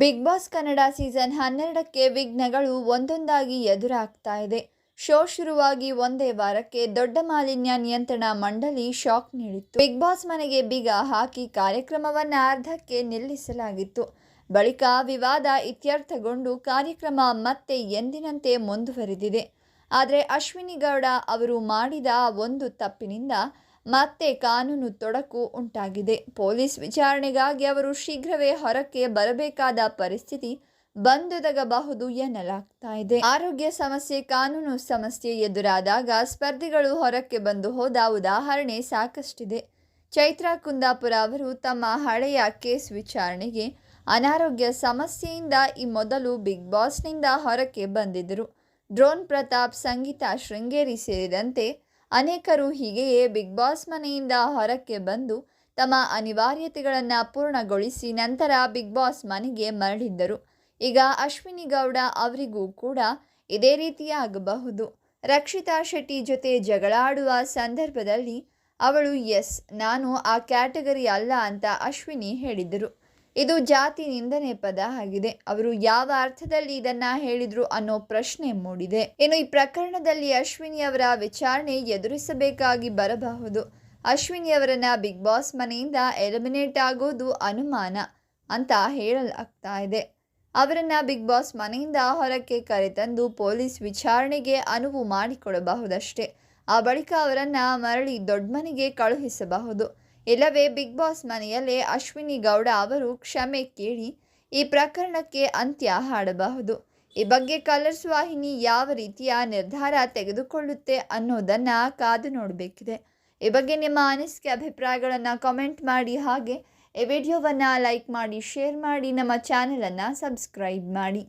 Big boss Kannada season ಹನ್ನೆರಡಕ್ಕೆ ವಿಘ್ನಗಳು ಒಂದೊಂದಾಗಿ ಎದುರಾಗ್ತಾ ಇದೆ. ಶೋ ಶುರುವಾಗಿ ಒಂದೇ ವಾರಕ್ಕೆ ದೊಡ್ಡ ಮಾಲಿನ್ಯ ನಿಯಂತ್ರಣ ಮಂಡಳಿ ಶಾಕ್ ನೀಡಿತ್ತು. ಬಿಗ್ ಬಾಸ್ ಮನೆಗೆ ಬಿಗ ಹಾಕಿ ಕಾರ್ಯಕ್ರಮವನ್ನು ಅರ್ಧಕ್ಕೆ ನಿಲ್ಲಿಸಲಾಗಿತ್ತು. ಬಳಿಕ ವಿವಾದ ಇತ್ಯರ್ಥಗೊಂಡು ಕಾರ್ಯಕ್ರಮ ಮತ್ತೆ ಎಂದಿನಂತೆ ಮುಂದುವರೆದಿದೆ. ಆದರೆ ಅಶ್ವಿನಿ ಗೌಡ ಅವರು ಮಾಡಿದ ಒಂದು ತಪ್ಪಿನಿಂದ ಮತ್ತೆ ಕಾನೂನು ತೊಡಕು ಉಂಟಾಗಿದೆ. ಪೊಲೀಸ್ ವಿಚಾರಣೆಗಾಗಿ ಅವರು ಶೀಘ್ರವೇ ಹೊರಕ್ಕೆ ಬರಬೇಕಾದ ಪರಿಸ್ಥಿತಿ ಬಂದೊದಗಬಹುದು ಎನ್ನಲಾಗ್ತಾ ಇದೆ. ಆರೋಗ್ಯ ಸಮಸ್ಯೆ, ಕಾನೂನು ಸಮಸ್ಯೆ ಎದುರಾದಾಗ ಸ್ಪರ್ಧಿಗಳು ಹೊರಕ್ಕೆ ಬಂದು ಹೋದ ಉದಾಹರಣೆ ಸಾಕಷ್ಟಿದೆ. ಚೈತ್ರಾ ಕುಂದಾಪುರ ಅವರು ತಮ್ಮ ಹಳೆಯ ಕೇಸ್ ವಿಚಾರಣೆಗೆ ಅನಾರೋಗ್ಯ ಸಮಸ್ಯೆಯಿಂದ ಈ ಮೊದಲು ಬಿಗ್ ಬಾಸ್ನಿಂದ ಹೊರಕ್ಕೆ ಬಂದಿದ್ದರು. ಡ್ರೋನ್ ಪ್ರತಾಪ್, ಸಂಗೀತ ಶೃಂಗೇರಿ ಸೇರಿದಂತೆ ಅನೇಕರು ಹೀಗೆಯೇ ಬಿಗ್ ಬಾಸ್ ಮನೆಯಿಂದ ಹೊರಕ್ಕೆ ಬಂದು ತಮ್ಮ ಅನಿವಾರ್ಯತೆಗಳನ್ನು ಪೂರ್ಣಗೊಳಿಸಿ ನಂತರ ಬಿಗ್ ಬಾಸ್ ಮನೆಗೆ ಮರಳಿದ್ದರು. ಈಗ ಅಶ್ವಿನಿ ಗೌಡ ಅವರಿಗೂ ಕೂಡ ಇದೇ ರೀತಿಯಾಗಬಹುದು ರಕ್ಷಿತಾ ಶೆಟ್ಟಿ ಜೊತೆ ಜಗಳಾಡುವ ಸಂದರ್ಭದಲ್ಲಿ ಅವಳು, ಎಸ್, ನಾನು ಆ ಕ್ಯಾಟಗರಿ ಅಲ್ಲ ಅಂತ ಅಶ್ವಿನಿ ಹೇಳಿದ್ದರು ಇದು ಜಾತಿ ನಿಂದನೆ ಪದ ಆಗಿದೆ. ಅವರು ಯಾವ ಅರ್ಥದಲ್ಲಿ ಇದನ್ನ ಹೇಳಿದ್ರು ಅನ್ನೋ ಪ್ರಶ್ನೆ ಮೂಡಿದೆ. ಇನ್ನು ಈ ಪ್ರಕರಣದಲ್ಲಿ ಅಶ್ವಿನಿ ಅವರ ವಿಚಾರಣೆ ಎದುರಿಸಬೇಕಾಗಿ ಬರಬಹುದು. ಅಶ್ವಿನಿ ಅವರನ್ನ ಬಿಗ್ ಬಾಸ್ ಮನೆಯಿಂದ ಎಲಿಮಿನೇಟ್ ಆಗೋದು ಅನುಮಾನ ಅಂತ ಹೇಳಲಾಗ್ತಾ ಇದೆ. ಅವರನ್ನ ಬಿಗ್ ಬಾಸ್ ಮನೆಯಿಂದ ಹೊರಕ್ಕೆ ಕರೆತಂದು ಪೊಲೀಸ್ ವಿಚಾರಣೆಗೆ ಅನುವು ಮಾಡಿಕೊಡಬಹುದಷ್ಟೇ. ಆ ಬಳಿಕ ಅವರನ್ನ ಮರಳಿ ದೊಡ್ಡ ಮನೆಗೆ ಕಳುಹಿಸಬಹುದು. ಇಲ್ಲವೇ ಬಿಗ್ ಬಾಸ್ ಮನೆಯಲ್ಲೇ ಅಶ್ವಿನಿ ಗೌಡ ಅವರು ಕ್ಷಮೆ ಕೇಳಿ ಈ ಪ್ರಕರಣಕ್ಕೆ ಅಂತ್ಯ ಹಾಡಬಹುದು. ಈ ಬಗ್ಗೆ ಕಲರ್ಸ್ ವಾಹಿನಿ ಯಾವ ರೀತಿಯ ನಿರ್ಧಾರ ತೆಗೆದುಕೊಳ್ಳುತ್ತೆ ಅನ್ನೋದನ್ನು ಕಾದು ನೋಡಬೇಕಿದೆ. ಈ ಬಗ್ಗೆ ನಿಮ್ಮ ಅನಿಸಿಕೆ, ಅಭಿಪ್ರಾಯಗಳನ್ನು ಕಾಮೆಂಟ್ ಮಾಡಿ. ಹಾಗೆ ಈ ವಿಡಿಯೋವನ್ನು ಲೈಕ್ ಮಾಡಿ ಶೇರ್ ಮಾಡಿ, ನಮ್ಮ ಚಾನಲನ್ನು ಸಬ್ಸ್ಕ್ರೈಬ್ ಮಾಡಿ.